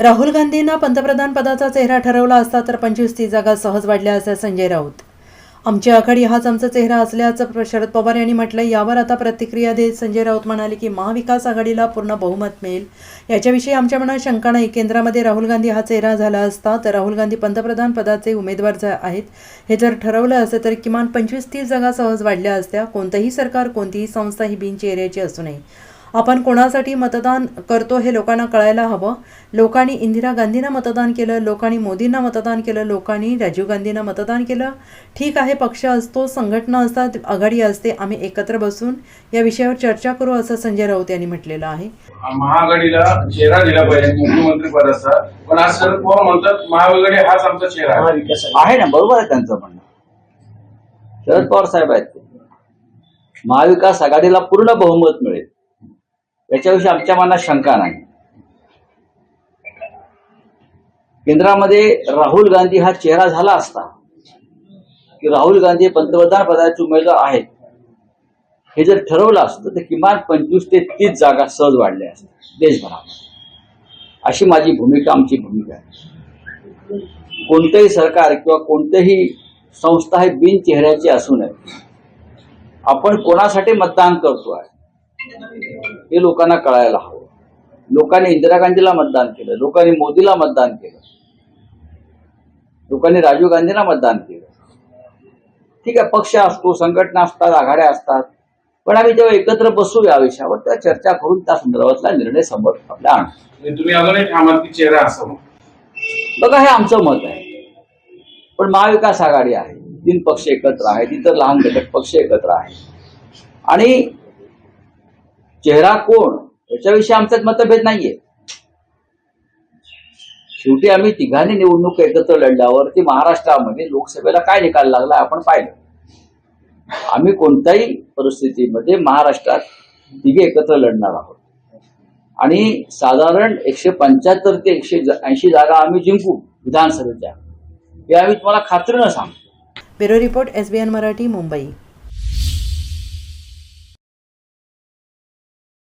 राहुल गांधींना पंतप्रधान पदाचा चेहरा ठरवला असता तर पंचवीस तीस जागा सहज वाढल्या असं संजय राऊत. आमची आघाडी हाच आमचा चेहरा असल्याचं शरद पवार यांनी म्हटलं यावर आता प्रतिक्रिया देत संजय राऊत म्हणाले की महाविकास आघाडीला पूर्ण बहुमत मिळेल. याच्याविषयी आमच्या मनात शंका नाही. केंद्रामध्ये राहुल गांधी हा चेहरा झाला असता तर राहुल गांधी पंतप्रधान पदाचे उमेदवार आहेत हे जर ठरवलं असेल तर किमान पंचवीस तीस जागा सहज वाढल्या असत्या. कोणतंही सरकार कोणतीही संस्था ही बिनचेहऱ्याची असू नये. आपण कोणासाठी मतदान करतो हे लोकांना कळायला हवं. लोकांनी इंदिरा गांधींना मतदान केलं लोकांनी मोदींना मतदान केलं लोकांनी राजीव गांधींना मतदान केलं. ठीक आहे पक्ष असतो संघटना असतात आघाडी असते आम्ही एकत्र बसून या विषयावर चर्चा करू असं संजय राऊत यांनी म्हटलेलं आहे. महाआघाडीला चेहरा दिला पाहिजे मुख्यमंत्री पदाचा. पण आज शरद पवार म्हणतात महाआघाडी हाच आमचा चेहरा आहे. आहे ना बरोबर आहे त्यांचं म्हणणं. शरद पवार साहेब आहेत महाविकास आघाडीला पूर्ण बहुमत मिळेल. याच्याविषयी आमच्या मनात शंका नाही. केंद्रामध्ये राहुल गांधी हा चेहरा झाला असता की राहुल गांधी पंतप्रधान पदाचे उमेदवार आहेत हे जर ठरवलं असतं तर किमान पंचवीस ते तीस जागा सहज वाढल्या असतात देशभरात अशी माझी भूमिका आमची भूमिका आहे. कोणतंही सरकार किंवा कोणतेही संस्था हे बिनचेहऱ्याची असू नये आपण कोणासाठी मतदान करतो आहे हे लोकांना कळायला हवं. लोकांनी इंदिरा गांधीला मतदान केलं लोकांनी मोदीला मतदान केलं लोकांनी राजीव गांधीला मतदान केलं. ठीक आहे पक्ष असतो संघटना असतात आघाड्या असतात पण आम्ही जेव्हा एकत्र बसू या विषयावर त्या चर्चा करून त्या संदर्भातला निर्णय समोर आपल्या आणू. आणि तुम्ही अजूनही ठामात की चेहरा असावा बघा हे आमचं मत आहे. पण महाविकास आघाडी आहे तीन पक्ष एकत्र आहेत इतर लहान घटक पक्ष एकत्र आहे आणि चेहरा कोण? याच्याविषयी आमच्यात मतभेद नाहीये. शेवटी आम्ही तिघांनी निवडणूक एकत्र लढल्यावर ती महाराष्ट्रामध्ये लोकसभेला काय निकाल लागला आपण पाहिलं. आम्ही कोणत्याही परिस्थितीमध्ये महाराष्ट्रात तिघे एकत्र लढणार आहोत. आणि साधारण एकशे पंच्याहत्तर ते एकशे ऐंशी जागा आम्ही जिंकू विधानसभेच्या. हे आम्ही तुम्हाला खात्रीनं सांगतो. Bureau report S B N Marathi Mumbai.